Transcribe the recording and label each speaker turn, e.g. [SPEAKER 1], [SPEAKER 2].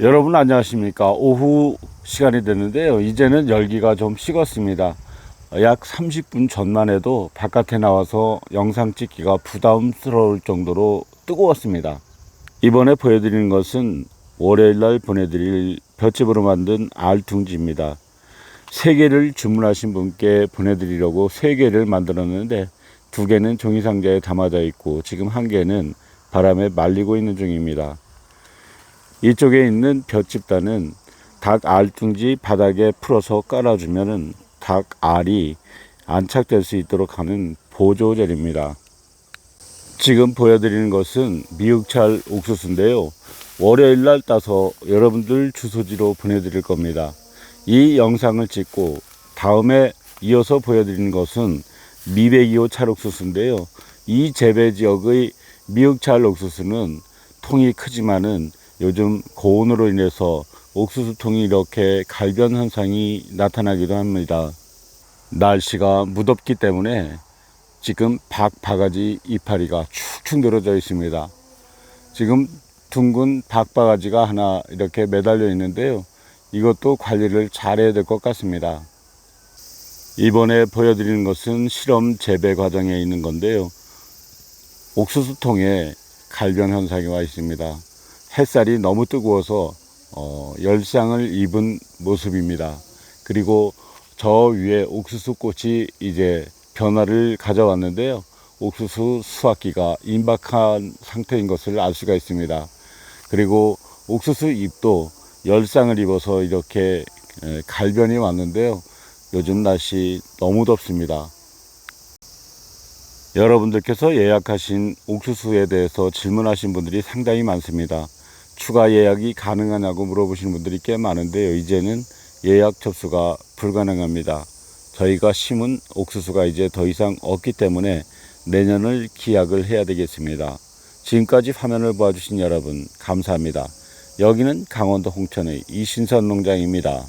[SPEAKER 1] 여러분 안녕하십니까? 오후 시간이 됐는데요. 이제는 열기가 좀 식었습니다. 약 30분 전만 해도 바깥에 나와서 영상 찍기가 부담스러울 정도로 뜨거웠습니다. 이번에 보여드리는 것은 월요일날 보내드릴 볏짚으로 만든 알퉁지입니다. 세 개를 주문하신 분께 보내드리려고 세 개를 만들었는데 두 개는 종이 상자에 담아져 있고 지금 한 개는 바람에 말리고 있는 중입니다 이쪽에 있는 볏집단은 닭 알둥지 바닥에 풀어서 깔아주면은 닭 알이 안착될 수 있도록 하는 보조젤입니다. 지금 보여드리는 것은 미육찰 옥수수인데요. 월요일 날 따서 여러분들 주소지로 보내드릴 겁니다. 이 영상을 찍고 다음에 이어서 보여드리는 것은 미백이호 찰옥수수인데요. 이 재배 지역의 미육찰 옥수수는 통이 크지만은 요즘 고온으로 인해서 옥수수통이 이렇게 갈변 현상이 나타나기도 합니다. 날씨가 무덥기 때문에 지금 박 바가지 이파리가 축축 늘어져 있습니다. 지금 둥근 박 바가지가 하나 이렇게 매달려 있는데요. 이것도 관리를 잘해야 될 것 같습니다. 이번에 보여드리는 것은 실험 재배 과정에 있는 건데요. 옥수수통에 갈변 현상이 와 있습니다. 햇살이 너무 뜨거워서 어, 열상을 입은 모습입니다. 그리고 저 위에 옥수수 꽃이 이제 변화를 가져왔는데요. 옥수수 수확기가 임박한 상태인 것을 알 수가 있습니다. 그리고 옥수수 잎도 열상을 입어서 이렇게 에, 갈변이 왔는데요. 요즘 날씨 너무 덥습니다. 여러분들께서 예약하신 옥수수에 대해서 질문하신 분들이 상당히 많습니다. 추가 예약이 가능하냐고 물어보시는 분들이 꽤 많은데요. 이제는 예약 접수가 불가능합니다. 저희가 심은 옥수수가 이제 더 이상 없기 때문에 내년을 기약을 해야 되겠습니다. 지금까지 화면을 봐주신 여러분 감사합니다. 여기는 강원도 홍천의 이신선 농장입니다.